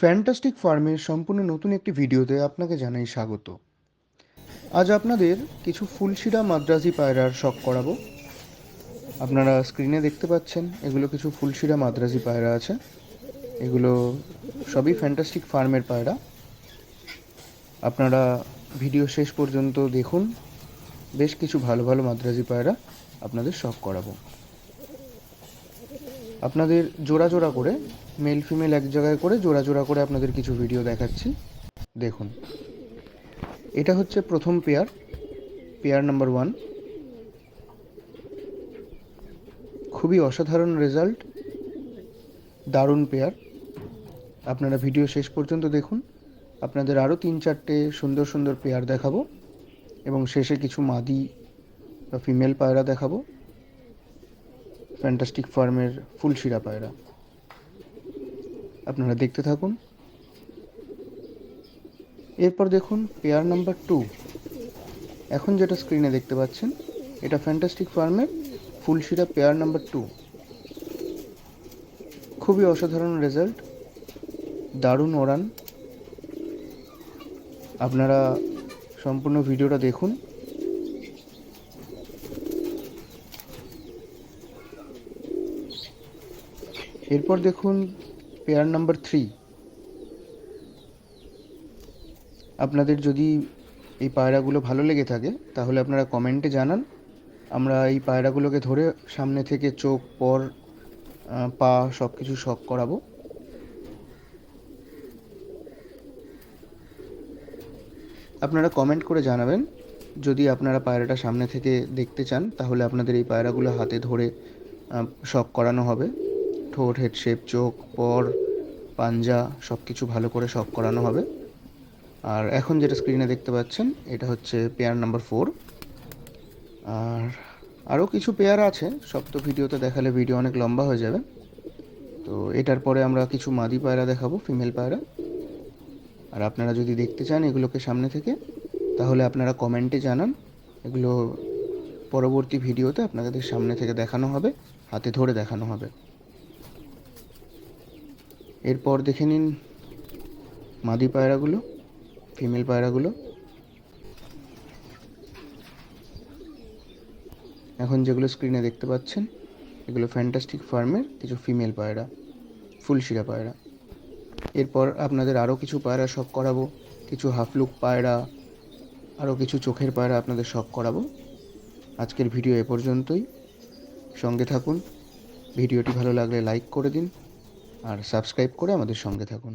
Fantastic ফার্মের সম্পূর্ণ নতুন একটি ভিডিওতে আপনাকে জানাই স্বাগত। আজ আপনাদের কিছু ফুলশিরা মাদ্রাজি পায়রার শখ করাবো। আপনারা স্ক্রিনে দেখতে পাচ্ছেন, এগুলো কিছু ফুলশিরা মাদ্রাজি পায়রা আছে। এগুলো সবই ফ্যান্টাস্টিক ফার্মের পায়রা। আপনারা ভিডিও শেষ পর্যন্ত দেখুন, বেশ কিছু ভালো ভালো মাদ্রাজি পায়রা আপনাদের শখ করাবো। আপনাদের জোড়া জোড়া করে মেল ফিমেল এক জায়গায় করে জোড়া জোড়া করে আপনাদের কিছু ভিডিও দেখাচ্ছি। দেখুন। এটা হচ্ছে প্রথম পেয়ার পেয়ার নাম্বার ওয়ান খুবই অসাধারণ রেজাল্ট দারুণ পেয়ার আপনারা ভিডিও শেষ পর্যন্ত দেখুন। আপনাদের আরও তিন চারটে সুন্দর সুন্দর পেয়ার দেখাবো এবং শেষে কিছু মাদি বা ফিমেল পায়রা দেখাবো। ফ্যান্টাস্টিক ফার্মের ফুলশিরা পায়রা। আপনারা দেখতে থাকুন। এরপর দেখুন পেয়ার নাম্বার টু এখন যেটা স্ক্রিনে দেখতে পাচ্ছেন, এটা ফ্যান্টাস্টিক ফার্মের ফুলশিরা পেয়ার নাম্বার টু খুবই অসাধারণ রেজাল্ট দারুণ ওড়ান। আপনারা সম্পূর্ণ ভিডিওটা দেখুন। এরপর দেখুন পেয়ার নাম্বার থ্রি আপনাদের যদি এই পায়রাগুলো ভালো লেগে থাকে, তাহলে আপনারা কমেন্টে জানান। আমরা এই পায়রাগুলোকে ধরে সামনে থেকে চোখ, পর পা সব কিছু শখ করাবো। আপনারা কমেন্ট করে জানাবেন। যদি আপনারা পায়রাটা সামনে থেকে দেখতে চান, তাহলে আপনাদের এই পায়রাগুলো হাতে ধরে শখ করানো হবে। ঠোঁট হেড শেপ চোখ, পর, পাঞ্জা সব কিছু ভালো করে শখ করানো হবে। আর এখন যেটা স্ক্রিনে দেখতে পাচ্ছেন, এটা হচ্ছে পেয়ার নাম্বার ফোর আর আরও কিছু পেয়ার আছে, সব তো ভিডিওতে দেখালে ভিডিও অনেক লম্বা হয়ে যাবে। তো এটার পরে আমরা কিছু মাদি পায়রা দেখাবো ফিমেল পায়রা। আর আপনারা যদি দেখতে চান এগুলোকে সামনে থেকে, তাহলে আপনারা কমেন্টে জানান। এগুলো পরবর্তী ভিডিওতে আপনাদের সামনে থেকে দেখানো হবে, হাতে ধরে দেখানো হবে। এরপর দেখে নিন মাদি পায়রাগুলো, ফিমেল পায়রাগুলো। এখন যেগুলো স্ক্রিনে দেখতে পাচ্ছেন, এগুলো ফ্যান্টাস্টিক ফার্মের কিছু ফিমেল পায়রা, ফুলশিরা পায়রা। এরপর আপনাদের আরও কিছু পায়রা শখ করাবো, কিছু হাফলুক পায়রা আরও কিছু চোখের পায়রা আপনাদের শখ করাবো। আজকের ভিডিও এ পর্যন্তই। সঙ্গে থাকুন। ভিডিওটি ভালো লাগলে লাইক করে দিন। আর সাবস্ক্রাইব করে আমাদের সঙ্গে থাকুন।